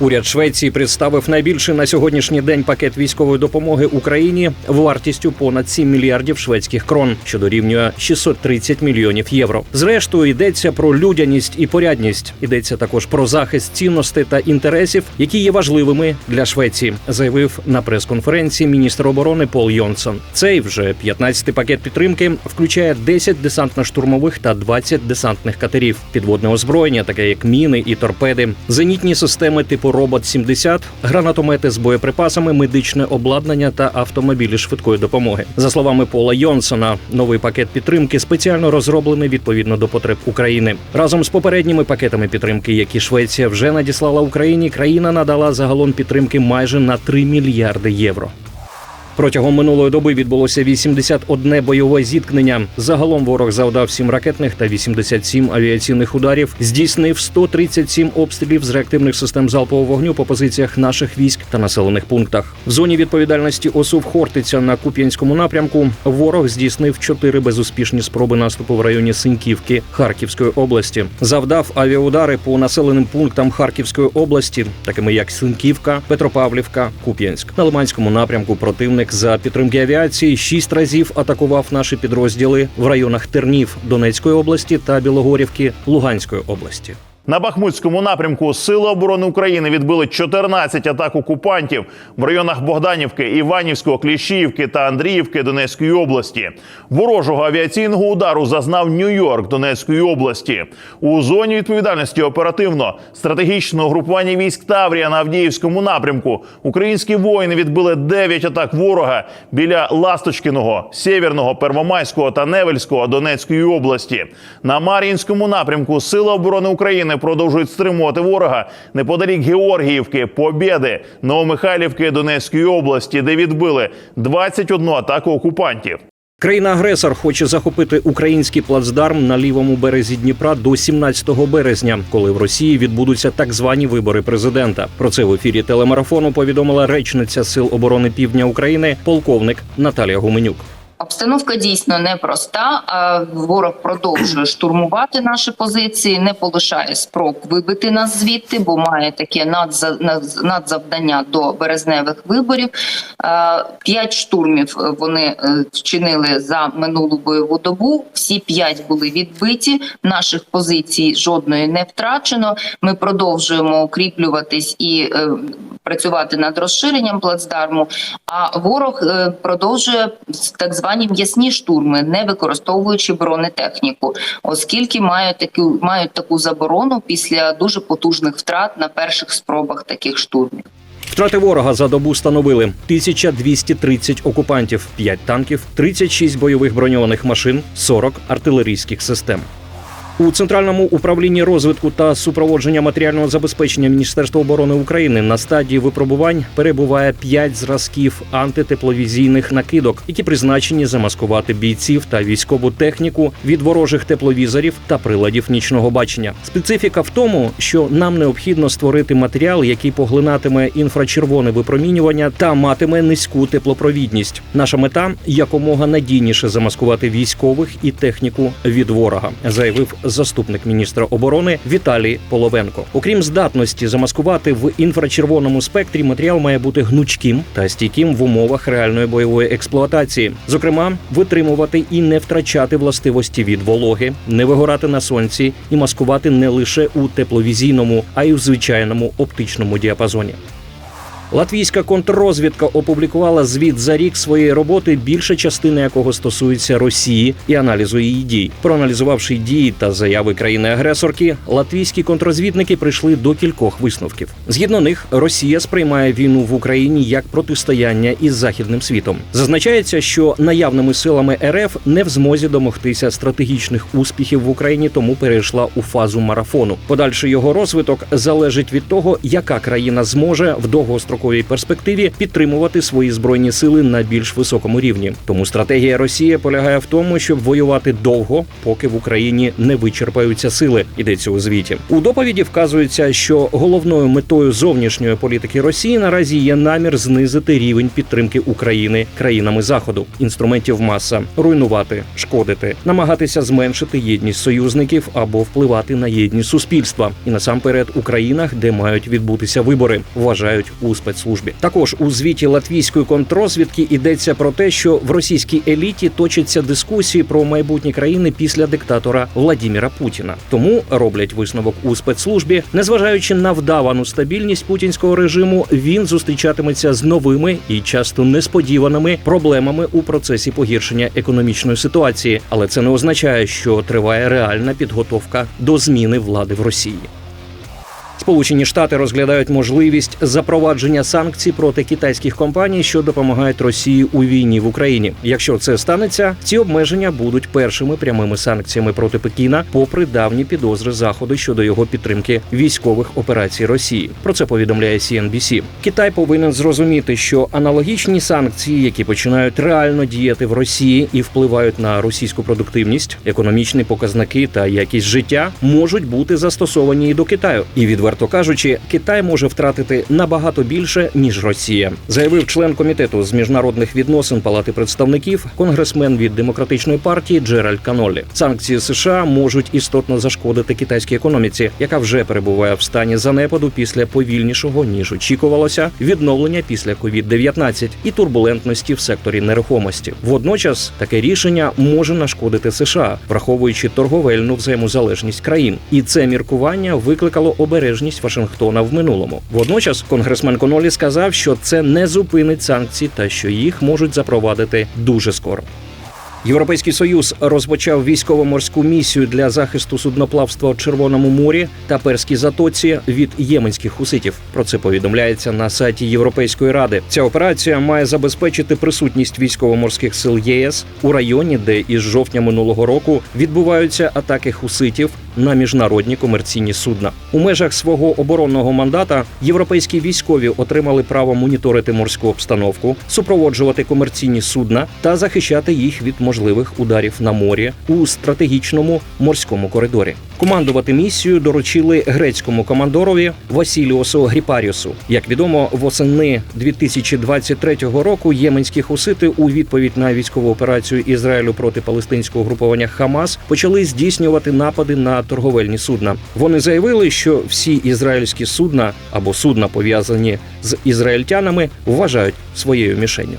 Уряд Швеції представив найбільший на сьогоднішній день пакет військової допомоги Україні вартістю понад 7 мільярдів шведських крон, що дорівнює 630 мільйонів євро. Зрештою йдеться про людяність і порядність. Йдеться також про захист цінностей та інтересів, які є важливими для Швеції, заявив на прес-конференції міністр оборони Пол Йонсон. Цей вже 15-й пакет підтримки включає 10 десантно-штурмових та 20 десантних катерів, підводне озброєння, таке як міни і торпеди, зенітні системи типу робот 70 гранатомети з боєприпасами, медичне обладнання та автомобілі швидкої допомоги. За словами Пола Йонсона, новий пакет підтримки спеціально розроблений відповідно до потреб України. Разом з попередніми пакетами підтримки, які Швеція вже надіслала Україні, країна надала загалом підтримки майже на 3 мільярди євро. Протягом минулої доби відбулося 81 бойове зіткнення. Загалом ворог завдав 7 ракетних та 87 авіаційних ударів, здійснив 137 обстрілів з реактивних систем залпового вогню по позиціях наших військ та населених пунктах. В зоні відповідальності ОСУВ Хортиця на Куп'янському напрямку ворог здійснив 4 безуспішні спроби наступу в районі Синьківки Харківської області. Завдав авіаудари по населеним пунктам Харківської області, такими як Синківка, Петропавлівка, Куп'янськ. На Лиманському напрямку противник за підтримки авіації шість разів атакував наші підрозділи в районах Тернів Донецької області та Білогорівки Луганської області. На Бахмутському напрямку Сили оборони України відбили 14 атак окупантів в районах Богданівки, Іванівського, Кліщіївки та Андріївки Донецької області. Ворожого авіаційного удару зазнав Нью-Йорк Донецької області. У зоні відповідальності оперативно стратегічного групування військ Таврія на Авдіївському напрямку. Українські воїни відбили 9 атак ворога біля Ласточкиного, Сєвєрного, Первомайського та Невельського Донецької області. На Мар'їнському напрямку Сили оборони України продовжують стримувати ворога неподалік Георгіївки, Побєди, Новомихайлівки Донецької області, де відбили 21 атаку окупантів. Країна-агресор хоче захопити український плацдарм на лівому березі Дніпра до 17 березня, коли в Росії відбудуться так звані вибори президента. Про це в ефірі телемарафону повідомила речниця Сил оборони Півдня України, полковник Наталія Гуменюк. Обстановка дійсно непроста. а Ворог продовжує штурмувати наші позиції, не полишає спроб вибити нас звідти, бо має таке надзавдання до березневих виборів. Е, П'ять штурмів вони е, вчинили за минулу бойову добу. Всі п'ять були відбиті. Наших позицій жодної не втрачено. Ми продовжуємо укріплюватись і е, працювати над розширенням плацдарму. А ворог е, продовжує так звані м'ясні штурми, не використовуючи бронетехніку, оскільки мають таку мають таку заборону після дуже потужних втрат на перших спробах таких штурмів. Втрати ворога за добу становили 1230 окупантів, 5 танків, 36 бойових броньованих машин, 40 артилерійських систем. У центральному управлінні розвитку та супроводження матеріального забезпечення Міністерства оборони України на стадії випробувань перебуває 5 зразків антитепловізійних накидок, які призначені замаскувати бійців та військову техніку від ворожих тепловізорів та приладів нічного бачення. Специфіка в тому, що нам необхідно створити матеріал, який поглинатиме інфрачервоне випромінювання та матиме низьку теплопровідність. Наша мета якомога надійніше замаскувати військових і техніку від ворога, заявив заступник міністра оборони Віталій Половенко. Окрім здатності замаскувати в інфрачервоному спектрі, матеріал має бути гнучким та стійким в умовах реальної бойової експлуатації, зокрема, витримувати і не втрачати властивості від вологи, не вигорати на сонці і маскувати не лише у тепловізійному, а й у звичайному оптичному діапазоні. Латвійська контррозвідка опублікувала звіт за рік своєї роботи, більша частина якого стосується Росії і аналізу її дій. Проаналізувавши дії та заяви країни-агресорки, латвійські контррозвідники прийшли до кількох висновків. Згідно них, Росія сприймає війну в Україні як протистояння із західним світом. Зазначається, що наявними силами РФ не в змозі домогтися стратегічних успіхів в Україні, тому перейшла у фазу марафону. Подальший його розвиток залежить від того, яка країна зможе в довгостроковому середньостроковій перспективі підтримувати свої збройні сили на більш високому рівні. Тому стратегія Росії полягає в тому, щоб воювати довго, поки в Україні не вичерпаються сили. Йдеться у звіті. У доповіді вказується, що головною метою зовнішньої політики Росії наразі є намір знизити рівень підтримки України країнами заходу, інструментів маса, руйнувати, шкодити, намагатися зменшити єдність союзників або впливати на єдність суспільства, і насамперед у країнах, де мають відбутися вибори, вважають у спецслужбі. Також у звіті латвійської контрозвідки йдеться про те, що в російській еліті точаться дискусії про майбутні країни після диктатора Владіміра Путіна. Тому роблять висновок у спецслужбі, незважаючи на вдавану стабільність путінського режиму, він зустрічатиметься з новими і часто несподіваними проблемами у процесі погіршення економічної ситуації, але це не означає, що триває реальна підготовка до зміни влади в Росії. Сполучені Штати розглядають можливість запровадження санкцій проти китайських компаній, що допомагають Росії у війні в Україні. Якщо це станеться, ці обмеження будуть першими прямими санкціями проти Пекіна, попри давні підозри заходу щодо його підтримки військових операцій Росії. Про це повідомляє CNBC. Китай повинен зрозуміти, що аналогічні санкції, які починають реально діяти в Росії і впливають на російську продуктивність, економічні показники та якість життя, можуть бути застосовані і до Китаю. І відверто кажучи, Китай може втратити набагато більше ніж Росія, заявив член комітету з міжнародних відносин Палати представників, конгресмен від демократичної партії Джеральд Канолі. Санкції США можуть істотно зашкодити китайській економіці, яка вже перебуває в стані занепаду після повільнішого ніж очікувалося відновлення після COVID-19 і турбулентності в секторі нерухомості. Водночас таке рішення може нашкодити США, враховуючи торговельну взаємозалежність країн, і це міркування викликало обережність Вашингтона в минулому. Водночас конгресмен Конолі сказав, що це не зупинить санкції та що їх можуть запровадити дуже скоро. Європейський союз розпочав військово-морську місію для захисту судноплавства в Червоному морі та Перській затоці від єменських хуситів. Про це повідомляється на сайті Європейської ради. Ця операція має забезпечити присутність військово-морських сил ЄС у районі, де із жовтня минулого року відбуваються атаки хуситів на міжнародні комерційні судна. У межах свого оборонного мандата європейські військові отримали право моніторити морську обстановку, супроводжувати комерційні судна та захищати їх від можливих ударів на морі у стратегічному морському коридорі. Командувати місію доручили грецькому командорові Васіліосу Гріпаріусу. Як відомо, восени 2023 року єменські хусити у відповідь на військову операцію Ізраїлю проти палестинського групування Хамас почали здійснювати напади на торговельні судна. Вони заявили, що всі ізраїльські судна або судна пов'язані з ізраїльтянами вважають своєю мішенню.